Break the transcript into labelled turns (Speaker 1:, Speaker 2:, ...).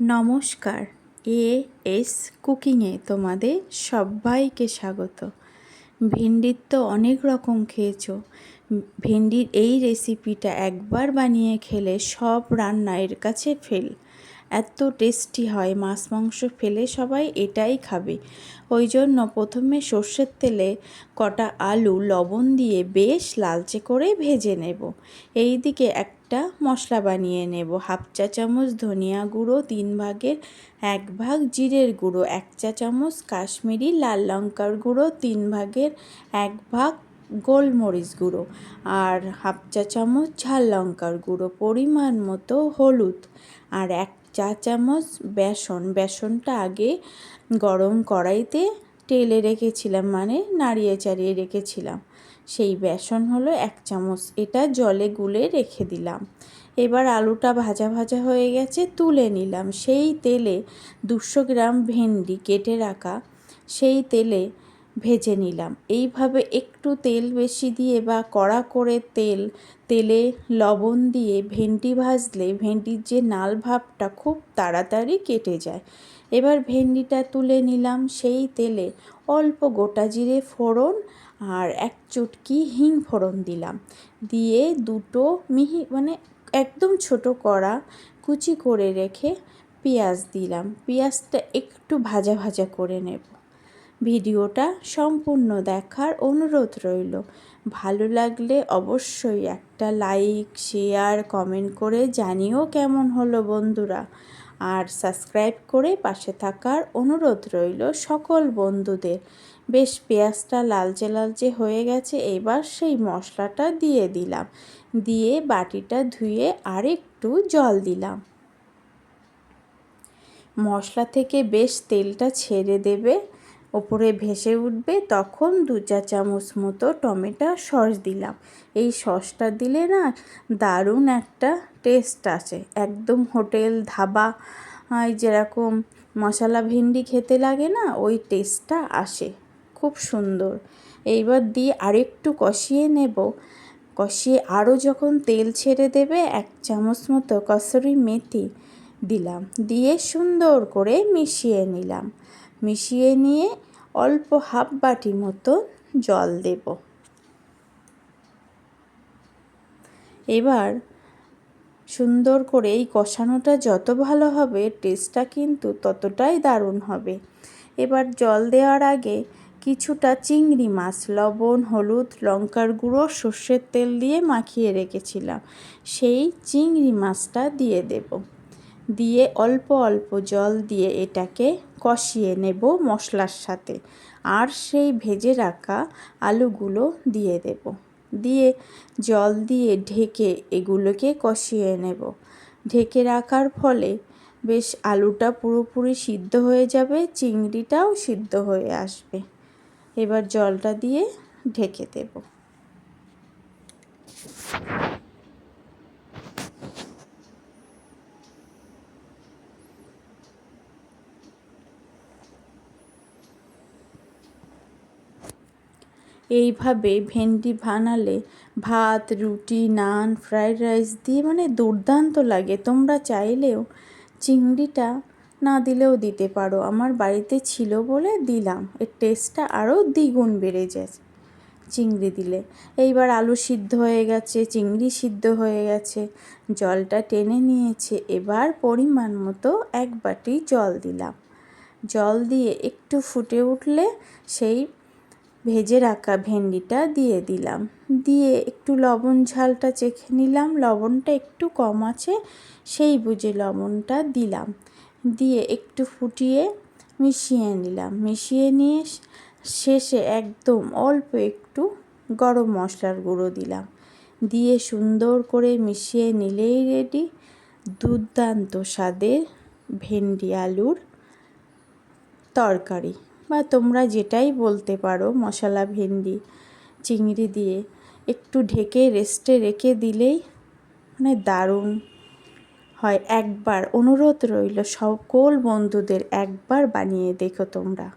Speaker 1: নমস্কার। A S কুকিংয়ে তোমাদের সবাইকে স্বাগত। ভেন্ডির তো অনেক রকম খেয়েছো। ভেন্ডির এই রেসিপিটা একবার বানিয়ে খেলে সব রান্না এর কাছে ফেল। এত টেস্টি হয়, মাছ মাংস ফেলে সবাই এটাই খাবে। ওই জন্য প্রথমে সর্ষের তেলে কটা আলু, লবণ দিয়ে বেশ লালচে করে ভেজে নেব। এই দিকে একটা মশলা বানিয়ে নেব। হাফ চা চামচ ধনিয়া গুঁড়ো, তিন ভাগের এক ভাগ জিরের গুঁড়ো, এক চা চামচ কাশ্মীরি লাল লঙ্কার গুঁড়ো, তিন ভাগের এক ভাগ গোলমরিচ গুঁড়ো আর হাফ চা চামচ ঝাল লঙ্কার গুঁড়ো, পরিমাণ মতো হলুদ আর এক চা চামচ বেসন। বেসনটা আগে গরম কড়াইতে টেলে রেখেছিলাম মানে নাড়িয়ে চাড়িয়ে রেখেছিলাম। সেই বেসন হলো এক চামচ, এটা জলে গুলে রেখে দিলাম। এবার আলুটা ভাজা ভাজা হয়ে গেছে, তুলে নিলাম। সেই তেলে দুশো গ্রাম ভেন্ডি কেটে রাখা। সেই তেলে ভেজে নিলাম। এইভাবে একটু তেল বেশি দিয়ে বা কড়া করে তেল, তেলে লবণ দিয়ে ভেন্ডি ভাজলে ভেন্ডির যে নাল ভাবটা খুব তাড়াতাড়ি কেটে যায়। এবার ভেন্ডিটা তুলে নিলাম সেই তেলে অল্প গোটা জিরে ফোড়ন আর এক চুটকি হিং ফোড়ন দিলাম। দিয়ে দুটো মিহি মানে একদম ছোট কড়া কুচি করে রেখে পেঁয়াজ দিলাম। পেঁয়াজটা একটু ভাজা ভাজা করে নেব। ভিডিওটা সম্পূর্ণ দেখার অনুরোধ রইল। ভালো লাগলে অবশ্যই একটা লাইক, শেয়ার, কমেন্ট করে জানিও কেমন হলো বন্ধুরা। আর সাবস্ক্রাইব করে পাশে থাকার অনুরোধ রইল সকল বন্ধুদের। বেশ পেঁয়াজটা লালচে লালচে হয়ে গেছে, এবার সেই মশলাটা দিয়ে দিলাম। দিয়ে বাটিটা ধুয়ে আরেকটু জল দিলাম। মশলা থেকে বেশ তেলটা ছেড়ে দেবে। ওপরে ভেসে উঠবে, তখন দু চা চামচ মতো টমেটো সস দিলাম। এই সসটা দিলে না দারুণ একটা টেস্ট আসে। একদম হোটেল ধাবা যেরকম মশলা ভেন্ডি খেতে লাগে না, ওই টেস্টটা আসে। খুব সুন্দর। এইবার দিয়ে আরেকটু কষিয়ে নেব। কষিয়ে আরও যখন তেল ছেড়ে দেবে, এক চামচ মতো কসুরি মেথি দিলাম। দিয়ে সুন্দর করে মিশিয়ে নিলাম। মিশিয়ে নিয়ে অল্প হাফ বাটি মতো জল দেব। এবার সুন্দর করে এই কষানোটা যত ভালো হবে টেস্টটা কিন্তু ততটাই দারুণ হবে। এবার জল দেওয়ার আগে কিছুটা চিংড়ি মাছ, লবণ, হলুদ, লঙ্কার গুঁড়ো, সর্ষের তেল দিয়ে মাখিয়ে রেখেছিলাম। সেই চিংড়ি মাছটা দিয়ে দেব। দিয়ে অল্প অল্প জল দিয়ে এটাকে কষিয়ে নেব মশলার সাথে। আর সেই ভেজে রাখা আলুগুলো দিয়ে দেব। দিয়ে জল দিয়ে ঢেকে এগুলোকে কষিয়ে নেব। ঢেকে রাখার ফলে বেশ আলুটা পুরোপুরি সিদ্ধ হয়ে যাবে, চিংড়িটাও সিদ্ধ হয়ে আসবে। এবার জলটা দিয়ে ঢেকে দেব। এইভাবে ভেন্ডি বানালে ভাত, রুটি, নান ফ্রায়েড রাইস দিয়ে মানে দুর্দান্ত লাগে। তোমরা চাইলেও চিংড়িটা না দিলেও দিতে পারো। আমার বাড়িতে ছিল বলে দিলাম। এর টেস্টটা আরও দ্বিগুণ বেড়ে যায় চিংড়ি দিলে। এইবার আলু সিদ্ধ হয়ে গেছে, চিংড়ি সিদ্ধ হয়ে গেছে, জলটা টেনে নিয়েছে। এবার পরিমাণ মতো এক বাটি জল দিলাম। জল দিয়ে একটু ফুটে উঠলে সেই ভেজে রাখা ভেন্ডিটা দিয়ে দিলাম। দিয়ে একটু লবণ ঝালটা চেখে নিলাম। লবণটা একটু কম আছে, সেই বুঝে লবণটা দিলাম। দিয়ে একটু ফুটিয়ে মিশিয়ে নিলাম। মিশিয়ে নিয়ে শেষে একদম অল্প একটু গরম মশলার গুঁড়ো দিলাম। দিয়ে সুন্দর করে মিশিয়ে নিলেই রেডি দুর্দান্ত স্বাদের ভেন্ডি আলুর তরকারি। বা তোমরা যেটাই বলতে পারো মশলা, ভেন্ডি, চিংড়ি দিয়ে, একটু ঢেকে রেস্টে রেখে দিলেই মানে দারুণ হয়। একবার অনুরোধ রইল সকল বন্ধুদের একবার বানিয়ে দেখো তোমরা।